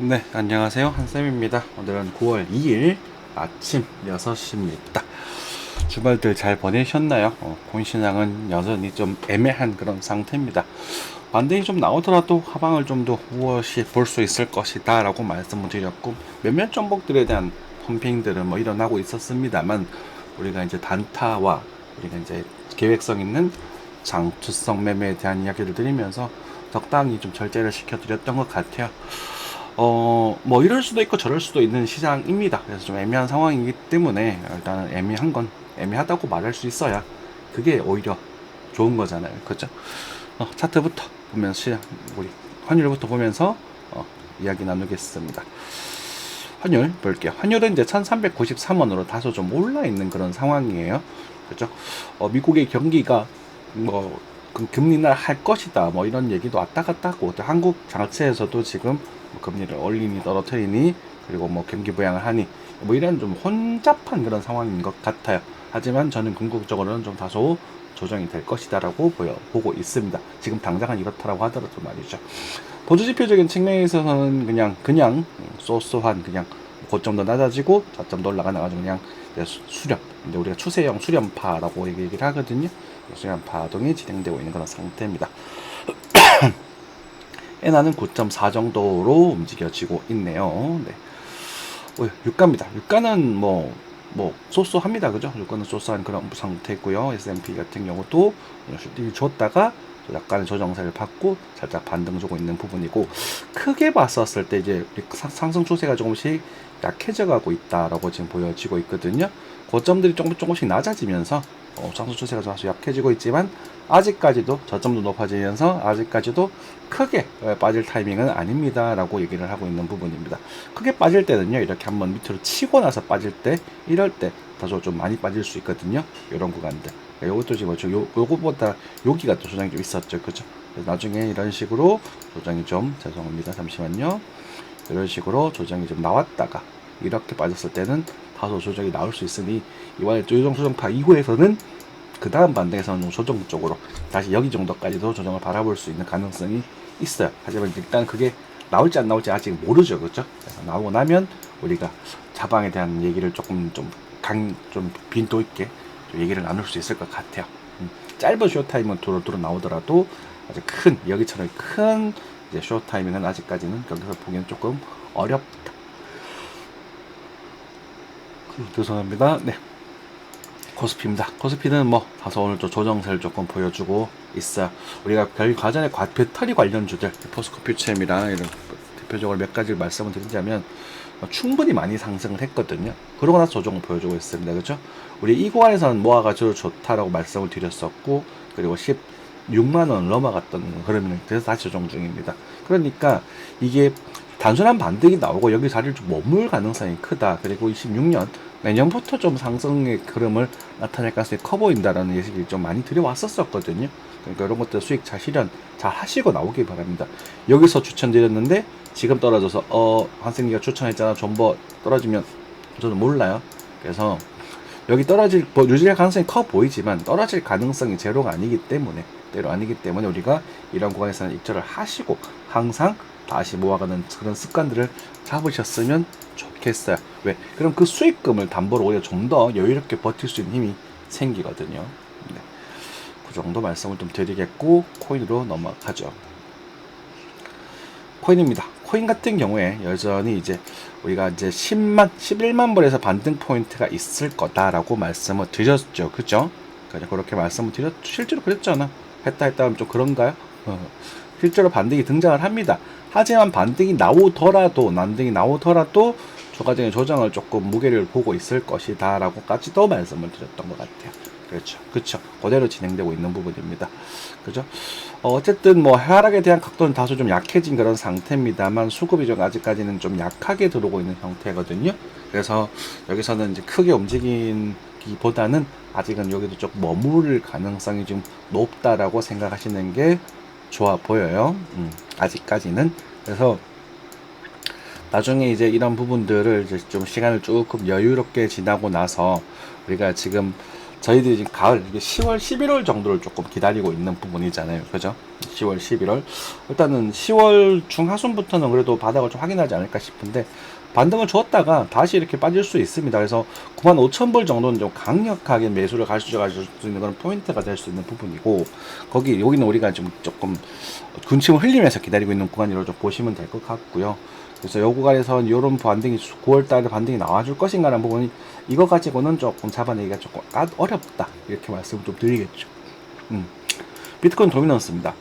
네, 안녕하세요. 한쌤입니다. 오늘은 9월 2일 아침 6시입니다. 주말들 잘 보내셨나요? 어, 본시장은 여전히 좀 애매한 그런 상태입니다. 반등이 좀 나오더라도 하방을 좀더 무엇이 볼수 있을 것이다 라고 말씀을 드렸고 몇몇 종목들에 대한 펌핑들은 뭐 일어나고 있었습니다만 우리가 이제 단타와 우리가 이제 계획성 있는 장투성 매매에 대한 이야기를 드리면서 적당히 좀 절제를 시켜드렸던 것 같아요. 어, 뭐 이럴 수도 있고 저럴 수도 있는 시장입니다. 그래서 좀 애매한 상황이기 때문에 일단은 애매한 건 애매하다고 말할 수 있어야 그게 오히려 좋은 거잖아요. 그죠? 어, 차트부터 보면서 시장, 우리 환율부터 보면서 어, 이야기 나누겠습니다. 환율 볼게요. 환율은 이제 1393원으로 다소 좀 올라 있는 그런 상황이에요. 그죠? 어, 미국의 경기가 뭐 그 금리 인하 할 것이다 뭐 이런 얘기도 왔다 갔다 하고 또 한국 자체에서도 지금 뭐 금리를 올리니 떨어뜨리니 그리고 뭐 경기 부양을 하니 뭐 이런 좀 혼잡한 그런 상황인 것 같아요. 하지만 저는 궁극적으로는 좀 다소 조정이 될 것이다라고 보여 보고 있습니다. 지금 당장은 이렇다라고 하더라도 말이죠. 보조지표적인 측면에 있어서는 그냥 그냥 쏘쏘한 그냥 고점도 낮아지고 저점도 올라가나가지고 그냥 수렴 이제 우리가 추세형 수렴파라고 얘기를 하거든요. 수렴 파동이 진행되고 있는 그런 상태입니다. 엔화는 9.4 정도로 움직여지고 있네요. 네. 어, 유가입니다. 유가는 뭐, 뭐, 쏘쏘합니다. 그죠? 유가는 쏘쏘한 그런 상태고요. S&P 같은 경우도 슈팅이 줬다가 약간의 조정세를 받고 살짝 반등 주고 있는 부분이고, 크게 봤었을 때 이제 상- 상승 추세가 조금씩 약해져 가고 있다라고 지금 보여지고 있거든요. 고점들이 조금 조금씩 낮아지면서 어, 상승 추세가 좀 아주 약해지고 있지만 아직까지도 저점도 높아지면서 아직까지도 크게 어, 빠질 타이밍은 아닙니다라고 얘기를 하고 있는 부분입니다. 크게 빠질 때는요 이렇게 한번 밑으로 치고 나서 빠질 때 이럴 때 다소 좀 많이 빠질 수 있거든요. 이런 구간들. 요것도 지금 저 요, 요거보다 여기가 또 조정이 좀 있었죠, 그죠? 나중에 이런 식으로 조정이 좀 죄송합니다, 잠시만요. 이런 식으로 조정이 좀 나왔다가 이렇게 빠졌을 때는 다소 조정이 나올 수 있으니 이번에 조정 수정파 이후에서는 그 다음 반등에서는 좀 조정 쪽으로 다시 여기 정도까지도 조정을 바라볼 수 있는 가능성이 있어요. 하지만 일단 그게 나올지 안 나올지 아직 모르죠, 그렇죠? 그래서 나오고 나면 우리가 자방에 대한 얘기를 조금 좀 강 좀 빈도 있게 좀 얘기를 나눌 수 있을 것 같아요. 음, 짧은 쇼타임은 도로도로 나오더라도 아주 큰 여기처럼 큰 쇼타임은 아직까지는 여기서 보기엔 조금 어렵다. 음, 죄송합니다. 네. 코스피입니다. 코스피는 뭐 다소 오늘 또 조정세를 조금 보여주고 있어요. 우리가 별 과전에 과- 배터리 관련 주들 포스코 퓨처엠이랑 이런 대표적으로 몇 가지를 말씀을 드리자면 어, 충분히 많이 상승을 했거든요. 그러고 나서 조정을 보여주고 있습니다. 그렇죠? 우리 이 구간에서는 모아가지고 좋다라고 말씀을 드렸었고 그리고 16만 원 넘어갔던 그러면 그래서 다시 조정 중입니다. 그러니까 이게 단순한 반등이 나오고 여기 자리를 좀 머물 가능성이 크다. 그리고 26년 내년부터 좀 상승의 흐름을 나타낼 가능성이 커 보인다라는 예측을 좀 많이 드려왔었었거든요. 그러니까 이런 것들 수익 잘 실현 잘 하시고 나오길 바랍니다. 여기서 추천드렸는데 지금 떨어져서 어 한승기가 추천했잖아 존버 떨어지면 저는 몰라요. 그래서 여기 떨어질 뭐 유지할 가능성이 커 보이지만 떨어질 가능성이 제로가 아니기 때문에 때로 아니기 때문에 우리가 이런 구간에서는 입절을 하시고 항상 다시 모아가는 그런 습관들을 잡으셨으면 좋겠어요. 왜? 그럼 그 수익금을 담보로 오히려 좀 더 여유롭게 버틸 수 있는 힘이 생기거든요. 네. 그 정도 말씀을 좀 드리겠고 코인으로 넘어가죠. 코인입니다. 코인 같은 경우에 여전히 이제 우리가 이제 10만, 11만 불에서 반등 포인트가 있을 거다라고 말씀을 드렸죠. 그죠? 그렇게 말씀을 드렸, 실제로 그랬잖아. 했다 했다 하면 좀 그런가요? 어, 실제로 반등이 등장을 합니다. 하지만 반등이 나오더라도, 난등이 나오더라도 조가정의 조정을 조금 무게를 보고 있을 것이다라고까지도 말씀을 드렸던 것 같아요. 그렇죠. 그렇죠. 그대로 진행되고 있는 부분입니다. 그죠? 어, 어쨌든 뭐 하락에 대한 각도는 다소 좀 약해진 그런 상태입니다만 수급이 좀 아직까지는 좀 약하게 들어오고 있는 형태거든요. 그래서 여기서는 이제 크게 움직이기보다는 아직은 여기도 좀 머무를 가능성이 좀 높다라고 생각하시는 게 좋아 보여요. 음, 아직까지는. 그래서 나중에 이제 이런 부분들을 이제 좀 시간을 조금 여유롭게 지나고 나서 우리가 지금 저희들이 지금 가을 이게 10월, 11월 정도를 조금 기다리고 있는 부분이잖아요. 그죠? 10월, 11월. 일단은 10월 중하순부터는 그래도 바닥을 좀 확인하지 않을까 싶은데 반등을 줬다가 다시 이렇게 빠질 수 있습니다. 그래서 9만 5천 불 정도는 좀 강력하게 매수를 가져갈 수 있는 그런 포인트가 될 수 있는 부분이고 거기 여기는 우리가 좀 조금 군침을 흘리면서 기다리고 있는 구간이라고 좀 보시면 될 것 같고요. 그래서 요 구간에서 이런 반등이 9월 달에 반등이 나와줄 것인가라는 부분이 이거 가지고는 조금 잡아내기가 조금 까- 어렵다 이렇게 말씀을 좀 드리겠죠. 음. 비트코인 도미넌스입니다.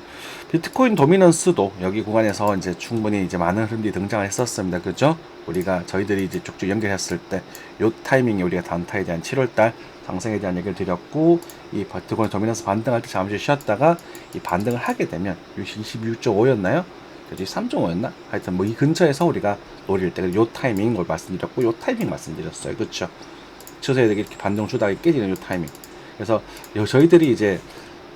비트코인 도미넌스도 여기 구간에서 이제 충분히 이제 많은 흐름들이 등장을 했었습니다. 그죠? 우리가 저희들이 이제 쭉쭉 연결했을 때 요 타이밍에 우리가 단타에 대한 7월달 상승에 대한 얘기를 드렸고 이 비트코인 도미넌스 반등할 때 잠시 쉬었다가 이 반등을 하게 되면 26.5였나요? 그지 3.5였나? 하여튼 뭐 이 근처에서 우리가 노릴 때 요 타이밍 걸 말씀드렸고 요 타이밍 말씀드렸어요. 그렇죠? 추세에 이렇게 반등 주다가 깨지는 요 타이밍. 그래서 요 저희들이 이제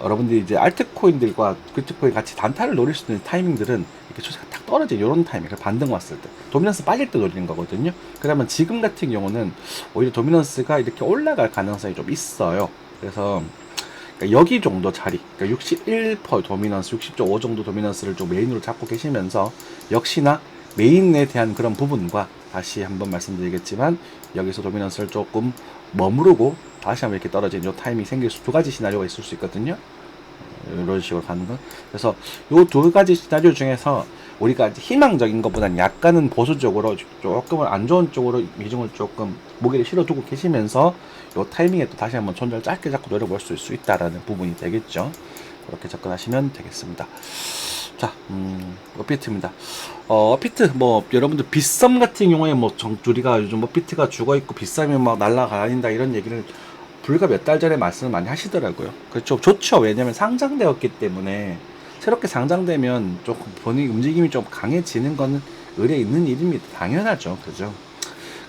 여러분들이 이제 알트코인들과 비트코인 같이 단타를 노릴 수 있는 타이밍들은 이렇게 추세가 탁 떨어져 이런 타이밍, 그 반등 왔을 때 도미넌스 빠질 때 노리는 거거든요. 그러면 지금 같은 경우는 오히려 도미넌스가 이렇게 올라갈 가능성이 좀 있어요. 그래서 그러니까 여기 정도 자리, 그러니까 61% 도미넌스, 60.5 정도 도미넌스를 좀 메인으로 잡고 계시면서 역시나 메인에 대한 그런 부분과 다시 한번 말씀드리겠지만 여기서 도미넌스를 조금 머무르고 다시 한번 이렇게 떨어진 요 타이밍이 생길 수 두 가지 시나리오가 있을 수 있거든요. 어, 이런 식으로 가는 건. 그래서 요 두 가지 시나리오 중에서 우리가 희망적인 것보다는 약간은 보수적으로 조금은 안 좋은 쪽으로 미중을 조금 무게를 실어두고 계시면서 요 타이밍에 또 다시 한번 손절 짧게 잡고 노려볼 수 있다라는 부분이 되겠죠. 그렇게 접근하시면 되겠습니다. 자, 음, 어피트입니다. 어, 어피트, 뭐, 여러분들 빗썸 같은 경우에 뭐, 정, 우리가 요즘 어피트가 죽어 있고 빗썸이 막 날아다닌다 이런 얘기를 불과 몇 달 전에 말씀을 많이 하시더라고요. 그렇죠. 좋죠. 왜냐면 상장되었기 때문에 새롭게 상장되면 조금 본인 움직임이 좀 강해지는 거는 의뢰 있는 일입니다. 당연하죠. 그죠.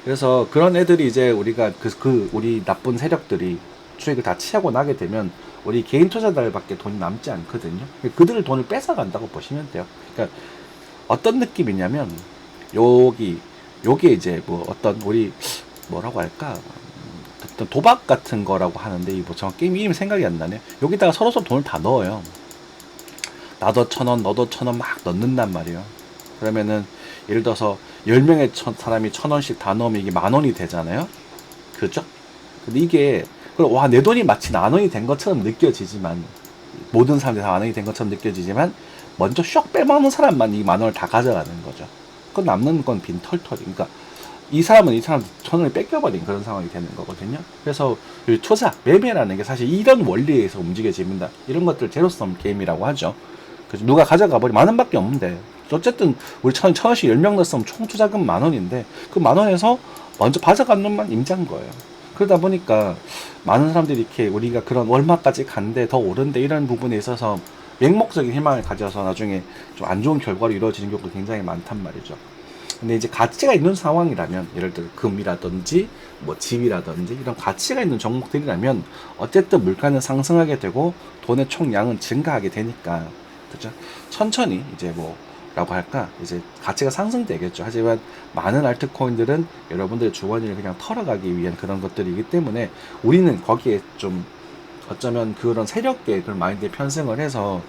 그래서 그런 애들이 이제 우리가 그, 그 우리 나쁜 세력들이 수익을 다 취하고 나게 되면 우리 개인 투자자들밖에 돈이 남지 않거든요. 그들을 돈을 뺏어간다고 보시면 돼요. 그러니까 어떤 느낌이냐면 여기 요게 이제 뭐 어떤 우리 뭐라고 할까 음, 어떤 도박 같은 거라고 하는데 이뭐 정확 게임 이름이 생각이 안 나네. 여기다가 서로 서로 돈을 다 넣어요. 나도 천 원, 너도 천 원 막 넣는단 말이에요. 그러면은 예를 들어서 10명의 천, 사람이 천 원씩 다 넣으면 이게 만 원이 되잖아요. 그죠? 근데 이게 와 내 돈이 마치 만 원이 된 것처럼 느껴지지만 모든 사람들이 다 만 원이 된 것처럼 느껴지지만 먼저 쇽 빼먹는 사람만 이 만 원을 다 가져가는 거죠. 그 남는 건 빈 털털이. 그러니까 이 사람은 이 사람 천 원을 뺏겨버린 그런 상황이 되는 거거든요. 그래서 이 투자, 매매라는 게 사실 이런 원리에서 움직여집니다. 이런 것들 제로섬 게임이라고 하죠. 그래서 누가 가져가 버리 만 원밖에 없는데 어쨌든 우리 천, 천 원씩 열명 넣었으면 총 투자금 만 원인데 그 만 원에서 먼저 가져간 놈만 임자인 거예요. 그러다 보니까 많은 사람들이 이렇게 우리가 그런 월마까지 간데 더 오른데 이런 부분에 있어서 맹목적인 희망을 가져서 나중에 좀 안 좋은 결과로 이루어지는 경우가 굉장히 많단 말이죠. 근데 이제 가치가 있는 상황이라면 예를 들어 금이라든지 뭐 집이라든지 이런 가치가 있는 종목들이라면 어쨌든 물가는 상승하게 되고 돈의 총량은 증가하게 되니까 그죠? 천천히 이제 뭐 라고 할까? 이제 가치가 상승되겠죠. 하지만 많은 알트코인들은 여러분들의 주머니를 그냥 털어가기 위한 그런 것들이기 때문에 우리는 거기에 좀 어쩌면 그런 세력계 그런 마인드에 편승을 해서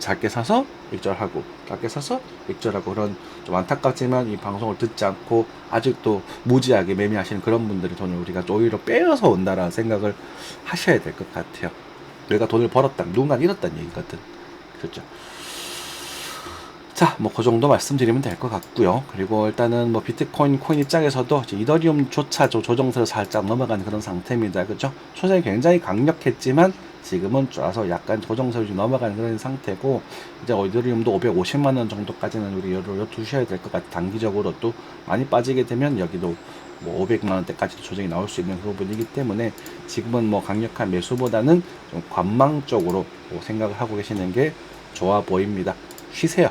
작게 사서 익절하고 작게 사서 익절하고 그런 좀 안타깝지만 이 방송을 듣지 않고 아직도 무지하게 매매하시는 그런 분들의 돈을 우리가 오히려 빼어서 온다라는 생각을 하셔야 될 것 같아요. 내가 돈을 벌었다, 누군가 잃었다는 얘기거든. 그렇죠. 자, 뭐 그 정도 말씀드리면 될 것 같고요. 그리고 일단은 뭐 비트코인 코인 입장에서도 이더리움조차 조- 조정세로 살짝 넘어가는 그런 상태입니다. 그죠? 초반에 굉장히 강력했지만 지금은 좋아서 약간 조정세로 좀 넘어가는 그런 상태고 이제 이더리움도 550만 원 정도까지는 우리 여러 두셔야 될 것 같아. 단기적으로 또 많이 빠지게 되면 여기도 뭐 500만 원대까지도 조정이 나올 수 있는 그 부분이기 때문에 지금은 뭐 강력한 매수보다는 좀 관망적으로 뭐 생각을 하고 계시는 게 좋아 보입니다. 쉬세요.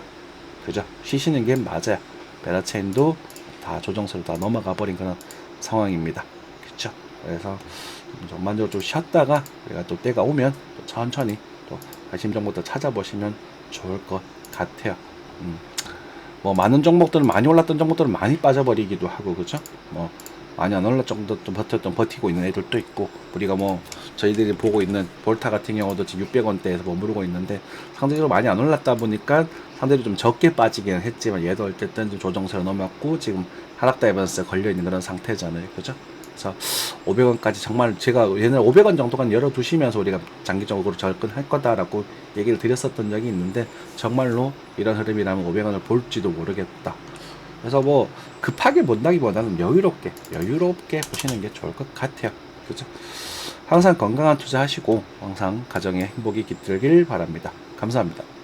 그죠? 쉬시는 게 맞아요. 베라체인도 다 조정세로 다 넘어가 버린 그런 상황입니다. 그쵸? 그래서 좀 전반적으로 좀 쉬었다가 우리가 또 때가 오면 또 천천히 또 관심 정보도 찾아보시면 좋을 것 같아요. 음. 뭐 많은 종목들은 많이 올랐던 종목들은 많이 빠져버리기도 하고 그죠? 뭐 많이 안 올라 정도 좀 버텼던 버티고 있는 애들도 있고 우리가 뭐 저희들이 보고 있는 볼타 같은 경우도 지금 600원대에서 머무르고 있는데 상대적으로 많이 안 올랐다 보니까 상대적으로 좀 적게 빠지기는 했지만 얘도 어쨌든 좀 조정세로 넘었고 지금 하락 다이버스에 걸려 있는 그런 상태잖아요, 그죠? 그래서 500원까지 정말 제가 옛날에 500원 정도만 열어두시면서 우리가 장기적으로 접근할 거다라고 얘기를 드렸었던 적이 있는데 정말로 이런 흐름이라면 500원을 볼지도 모르겠다. 그래서 뭐 급하게 본다기보다는 여유롭게 여유롭게 보시는 게 좋을 것 같아요. 그죠? 항상 건강한 투자하시고 항상 가정에 행복이 깃들길 바랍니다. 감사합니다.